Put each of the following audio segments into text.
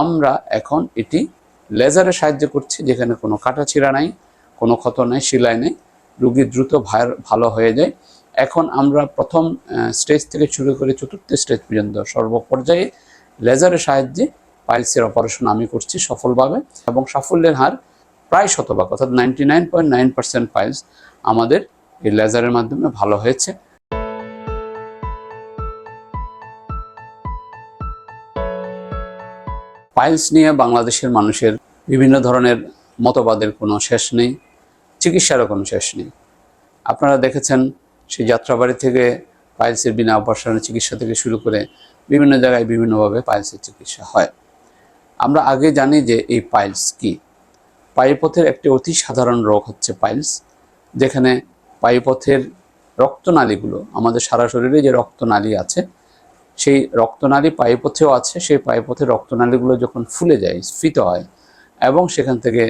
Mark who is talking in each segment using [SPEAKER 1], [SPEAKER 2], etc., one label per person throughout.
[SPEAKER 1] আমরা এখন এটি লেজারের সাহায্যে করছি, যেখানে কোনো কাটাছিড়া নাই, কোনো ক্ষত নাই শিলাই নেই, রুগী দ্রুত ভালো হয়ে যায়। এখন আমরা প্রথম স্টেজ থেকে শুরু করে চতুর্থ স্টেজ পর্যন্ত সর্বপর্যায়ে লেজারের সাহায্যে পাইলসের অপারেশন আমি করছি সফলভাবে এবং সাফল্যের হার প্রায় শতভাগ, অর্থাৎ ninety nine point nine percent piles আমাদের এই লেজারের মাধ্যমে ভালো হয়েছে। পাইলস নিয়ে বাংলাদেশের মানুষের বিভিন্ন ধরনের মতবাদের কোনো শেষ নেই, চিকিৎসারও কোনো শেষ নেই। আপনারা দেখেছেন সেই যাত্রাবাড়ি থেকে পাইলসের বিনা অপারেশনের চিকিৎসা থেকে শুরু করে বিভিন্ন জায়গায় বিভিন্নভাবে পাইলসের চিকিৎসা হয়। আমরা আগে জানি যে এই পাইলস কি। পায়ুপথের একটি অতি সাধারণ রোগ হচ্ছে পাইলস যেখানে পায়ুপথের রক্তনালীগুলো, আমাদের সারা শরীরে যে রক্তনালী আছে সেই রক্তনালী পায়ুপথেও আছে, সেই পায়ুপথের রক্তনালীগুলো যখন ফুলে যায়, স্ফীত হয় এবং সেখান থেকে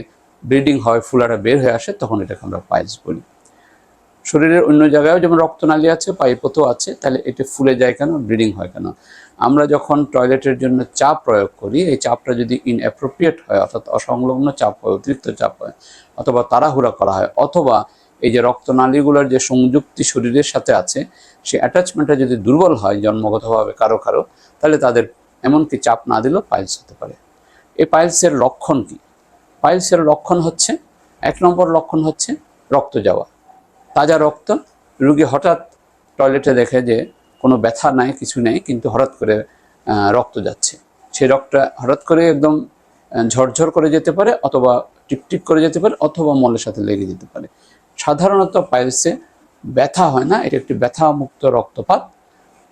[SPEAKER 1] ব্লিডিং হয়, ফুলাটা বের হয়ে আসে, তখন এটাকে আমরা পাইলস বলি। শরীরের অন্য জায়গায়ও যেমন রক্তনালী আছে, পাইপথও আছে, তাহলে এটা ফুলে যায় কেন, ব্লিডিং হয় কেন? আমরা যখন টয়লেটের জন্য চাপ প্রয়োগ করি, এই চাপটা যদি ইনঅ্যাপ্রোপ্রিয়েট হয়, অর্থাৎ অসংলগ্ন চাপ হয়, অতিরিক্ত চাপ হয়, অথবা তাড়াহুড়া করা হয়, অথবা এই যে রক্তনালীগুলোর যে সংযুক্তি শরীরের সাথে আছে সেই অ্যাটাচমেন্টটা যদি দুর্বল হয় জন্মগতভাবে কারও কারও, তাহলে তাদের এমনকি চাপ না দিলেও পাইলস হতে পারে। এই পাইলসের লক্ষণ কি? পাইলসের লক্ষণ হচ্ছে, এক নম্বর লক্ষণ হচ্ছে রক্ত যাওয়া। তাজা রক্ত, রুগী হঠাৎ টয়লেটে দেখে যে কোনো ব্যথা নাই, কিছু নেই, কিন্তু হঠাৎ করে রক্ত যাচ্ছে। সেই রক্তটা হঠাৎ করে একদম ঝরঝর করে যেতে পারে, অথবা টিপটিপ করে যেতে পারে, অথবা মলের সাথে লেগে যেতে পারে। সাধারণত পাইলসে ব্যথা হয় না, এটা একটি ব্যথামুক্ত রক্তপাত।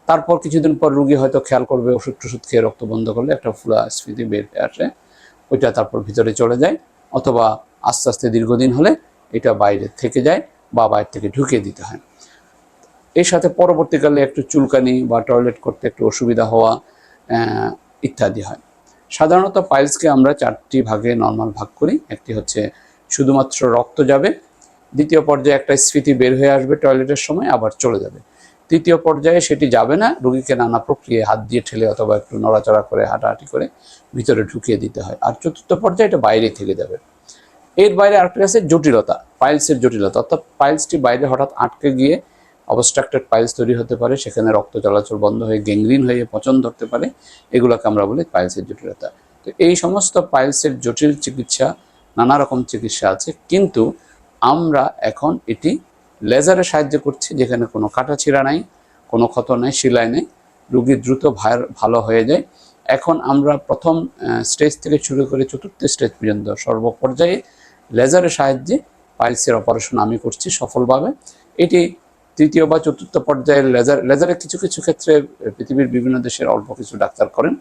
[SPEAKER 1] তারপর কিছুদিন পর রুগী হয়তো খেয়াল করবে ওষুধ টষুধ খেয়ে রক্ত বন্ধ করলে একটা ফুলা স্ফীতি বের আসে, ওইটা তারপর ভিতরে চলে যায়, অথবা আস্তে আস্তে দীর্ঘদিন হলে এটা বাইরে থেকে যায় বা বাইরে থেকে ঢুকিয়ে দিতে হয়। এর সাথে পরবর্তীকালে একটু চুলকানি বা টয়লেট করতে একটু অসুবিধা হওয়া ইত্যাদি হয়। সাধারণত পাইলসকে আমরা চারটি ভাগে নর্মাল ভাগ করি, একটি হচ্ছে শুধুমাত্র রক্ত যাবে দ্বিতীয় পর্যায়ে একটা স্ফীতি বের হয়ে আসবে টয়লেটের সময়, আবার চলে যাবে। তৃতীয় পর্যায়ে সেটি যাবে না, রুগীকে নানা প্রক্রিয়ায় হাত দিয়ে ঠেলে অথবা একটু নড়াচড়া করে, হাঁটাহাঁটি করে ভিতরে ঢুকিয়ে দিতে হয়। আর চতুর্থ পর্যায়ে এটা বাইরে থেকে যাবে। এর বাইরে আরেকটা আছে জটিলতা, পাইলসের জটিলতা। অর্থাৎ পাইলসটি বাইরে হঠাৎ আটকে গিয়ে অবস্ট্রাক্টেড পাইলস তৈরি হতে পারে, সেখানে রক্ত চলাচল বন্ধ হয়ে গ্যাংগ্রিন হয়ে পচন ধরতে পারে। এগুলোকে আমরা বলি পাইলসের জটিলতা। তো এই সমস্ত পাইলসের জটিল চিকিৎসা, নানা রকম চিকিৎসা আছে, কিন্তু আমরা এখন এটি লেজারের সাহায্যে করছি, যেখানে কোনো কাটা ছিঁড়া নাই, কোনো ক্ষত নাই শিলাই নেই, রুগী দ্রুত ভালো হয়ে যায়। এখন আমরা প্রথম স্টেজ থেকে শুরু করে চতুর্থ স্টেজ পর্যন্ত সর্বপর্যায়ে লেজারের সাহায্যে পাইলসের অপারেশন আমি করছি সফলভাবে। এটি তৃতীয় বা চতুর্থ পর্যায়ের লেজার লেজারে কিছু কিছু ক্ষেত্রে পৃথিবীর বিভিন্ন দেশের অল্প কিছু ডাক্তার করেন,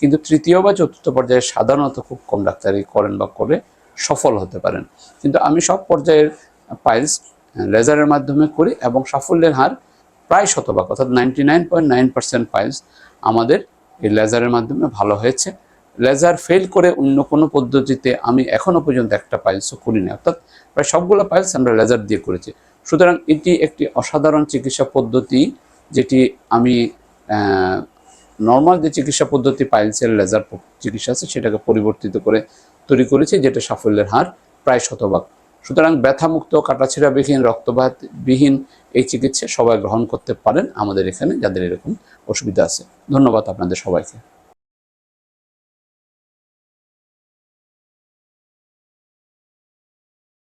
[SPEAKER 1] কিন্তু তৃতীয় বা চতুর্থ পর্যায়ে সাধারণত খুব কম ডাক্তারই করেন বা করে। সফল হতে পারেন। কিন্তু আমি সব পর্যায়ের পাইলস লেজারের মাধ্যমে করি এবং সাফল্যের হার প্রায় শতভাগ, অর্থাৎ ninety nine point nine percent piles আমাদের এই লেজারের মাধ্যমে ভালো হয়েছে। লেজার ফেল করে অন্য কোনো পদ্ধতিতে আমি এখনও পর্যন্ত একটা পাইলসও করিনি অর্থাৎ প্রায় সবগুলো পাইলস আমরা লেজার দিয়ে করেছি। সুতরাং এটি একটি অসাধারণ চিকিৎসা পদ্ধতি, যেটি আমি নর্মাল যে চিকিৎসা পদ্ধতি পাইলসের লেজার চিকিৎসা আছে, সেটাকে পরিবর্তিত করে তৈরি করেছে, যেটা সাফল্যের হার প্রায় শতভাগ। সুতরাং ব্যথামুক্ত, কাটাছিড়াবিহীন, রক্তপাতবিহীন এই চিকিৎসা সবাই গ্রহণ করতে পারেন আমাদের এখানে, যাদের এরকম অসুবিধা আছে। ধন্যবাদ আপনাদের সবাইকে।